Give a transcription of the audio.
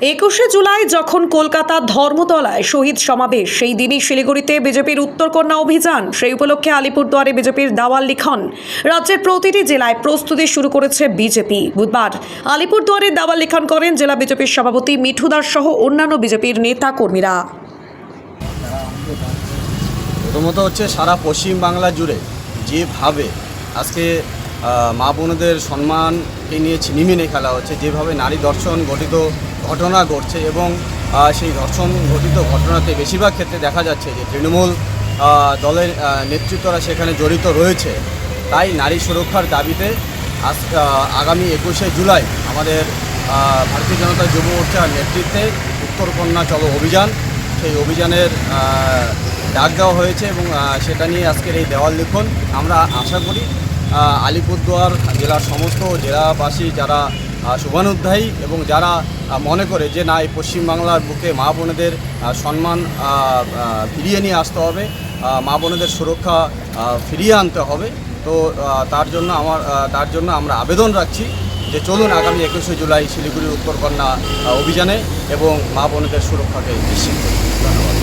একুশে জুলাই যখন কলকাতার ধর্মতলায় শহীদ সমাবেশ, সেই দিনই শিলিগুড়িতে বিজেপির উত্তরকন্যা অভিযান। সেই উপলক্ষে আলিপুরদুয়ারে বিজেপির দাওয়াল লিখন। রাজ্যের প্রতিটি জেলায় প্রস্তুতি শুরু করেছে বিজেপি। বুধবার আলিপুরদুয়ারে দাওয়াল লিখন করেন জেলা বিজেপির সভাপতি মিঠু দাস সহ অন্যান্য বিজেপির নেতা কর্মীরা প্রথমত হচ্ছে সারা পশ্চিম বাংলা জুড়ে যেভাবে আজকে মা বোনদের সম্মানকে নিয়ে ছিনিমিনে খেলা হচ্ছে, যেভাবে নারী দর্শন ঘটিত ঘটনা ঘটছে এবং সেই ধর্ষণ ঘটিত ঘটনাতে বেশিরভাগ ক্ষেত্রে দেখা যাচ্ছে যে তৃণমূল দলের নেতৃত্বরা সেখানে জড়িত রয়েছে। তাই নারী সুরক্ষার দাবিতে আজ আগামী একুশে জুলাই আমাদের ভারতীয় জনতা যুব মোর্চার নেতৃত্বে উত্তরকন্যা চলো অভিযান, সেই অভিযানের ডাক দেওয়া হয়েছে এবং সেটা নিয়ে আজকের এই দেওয়াল লিখন। আমরা আশা করি আলিপুরদুয়ার জেলার সমস্ত জেলাবাসী যারা শুভানুধ্যায়ী এবং যারা মনে করে যে না, এই পশ্চিমবাংলার বুকে মা বোনেদের সম্মান ফিরিয়ে নিয়ে আসতে হবে মা বোনেদের সুরক্ষা ফিরিয়ে আনতে হবে, তো তার জন্য আমার তার জন্য আমরা আবেদন রাখছি যে চলুন আগামী একুশে জুলাই শিলিগুড়ির উত্তরকন্যা অভিযানে এবং মা বোনেদের সুরক্ষাকে নিশ্চিত করি ধন্যবাদ।